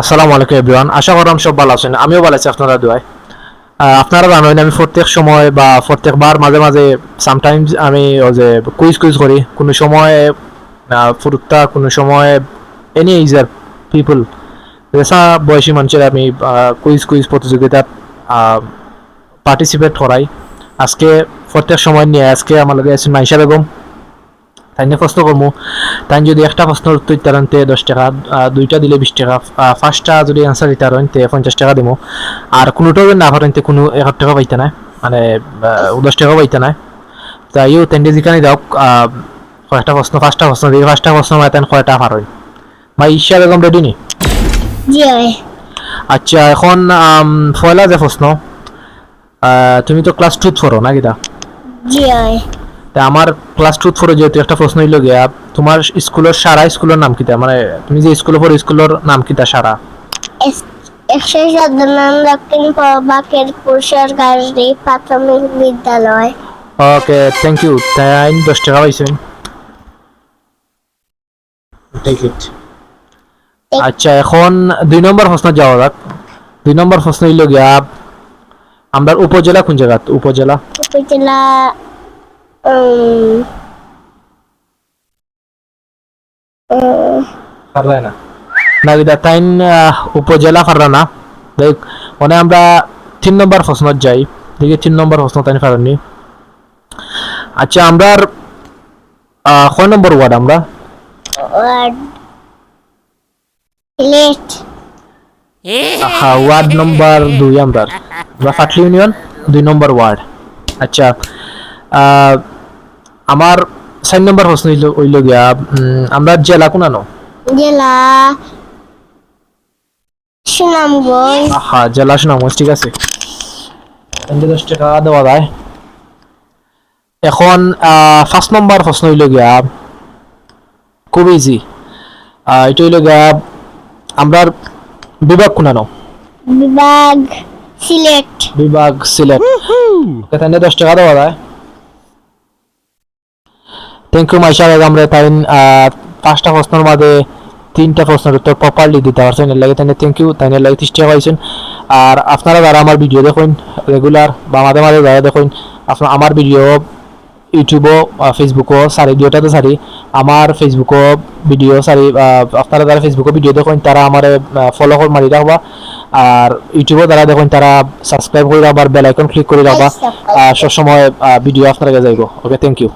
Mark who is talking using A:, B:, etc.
A: আসসালামু আলাইকুম এভরিওয়ান। আশা করাম সব ভালো আছেন। আমিও ভালো আছি আপনারা আহ, আপনারা জানেন আমি প্রত্যেক সময় বা প্রত্যেকবার মাঝে মাঝে সামটাইমস আমি ওই যে কুইজ কুইজ করি। কোনো সময় ফুরুত্তা কোনো সময় এনি ইজ ইজার পিপল যেসা বয়সী মানুষের আমি কুইজ কুইজ প্রতিযোগিতাত পার্টিসিপেট করাই। আজকে প্রত্যেক সময় নিয়ে আজকে আমার লগে আছেন মাইশা বেগম। তাই প্রশ্ন করব তাই যদি একটা প্রশ্নের উত্তর দিতে তে দশ টাকা দুইটা দিলে বিশ টাকা ফার্স্টটা যদি অ্যান্সার দিতে পারেন তে পঞ্চাশ টাকা দিব আর কোনোটাও না পারেন তে কোনো এক টাকা পাইতে না মানে দশ টাকাও পাইতে না তাইও তেন্ডে যেখানে যাওক কয়েকটা প্রশ্ন পাঁচটা প্রশ্ন দিই পাঁচটা প্রশ্ন মানে তেন কয়টা পারেন ভাই ঈশা বেগম রেডি নি? আচ্ছা এখন ফয়লা যে প্রশ্ন তুমি তো ক্লাস টুত পড়ো না গীতা
B: জি
A: তা আমার ক্লাস টুত পড়ে যেহেতু একটা প্রশ্ন হইল গিয়া তোমার স্কুলের সারা স্কুলের নাম কিতা মানে তুমি যে স্কুলে পড়ো স্কুলের নাম কিতা সারা?
B: একশো সাধারণ দক্ষিণ বাকের পুরুষের গাড়ি প্রাথমিক বিদ্যালয়।
A: ওকে থ্যাংক ইউ তাই দশ টাকা পাইছেন। টেক ইট আচ্ছা এখন দুই নম্বর প্রশ্ন যাওয়া যাক। দুই নম্বর প্রশ্ন হইল গিয়া আমরা উপজেলা কোন জায়গা? উপজেলা?
B: উপজেলা উম, উম,
A: না। তাইন উপজেলা ফারলানা দেখ মানে আমরা তিন নম্বর প্রশ্ন যাই। দেখি তিন নম্বর প্রশ্ন তাইন ফারানি আচ্ছা আমরা কয় নম্বর ওয়ার্ড আমরা?
B: ওয়ার্ড। লেট
A: হ্যাঁ ওয়ার্ড নম্বর দুই আমরা ফাটলি ইউনিয়ন দুই নম্বর ওয়ার্ড। আচ্ছা আহ, আমার চার নম্বর প্রশ্ন হইল গিয়া আমরা জেলা কোনানো
B: জেলা সুনামগঞ্জ।
A: হ্যাঁ জেলা সুনামগঞ্জ ঠিক আছে। দশ টাকা দেওয়া যায়। এখন ফার্স্ট নম্বর প্রশ্ন হইল গিয়া খুব ইজি এটা হইল গিয়া আমরা বিভাগ কোনানো
B: বিভাগ সিলেট।
A: বিভাগ সিলেট। এখানে দশ টাকা দেওয়া যায়। থ্যাংক ইউ মাইশা বেগম রে তাই পাঁচটা প্রশ্নের মাঝে তিনটা প্রশ্নের উত্তর প্রপারলি দিতে পারছেন। এর লাগে তাই থ্যাংক ইউ তাই লাগে টাকা পাইছেন। আর আপনারা যারা আমার ভিডিও দেখুন রেগুলার বা মাঝে মাঝে যারা দেখুন আপনার আমার ভিডিও ইউটিউবও ফেসবুকও সারি দুটাতে সারি। আমার ফেসবুকও ভিডিও সারি আপনারা যারা ফেসবুকও ভিডিও দেখুন তারা আমার ফলো করে মারি রাখবা। আর ইউটিউবও যারা দেখুন তারা সাবস্ক্রাইব করে রাখবা বেল আইকন ক্লিক করে রাখবা। সবসময় ভিডিও আপনারা যাইব। Okay thank you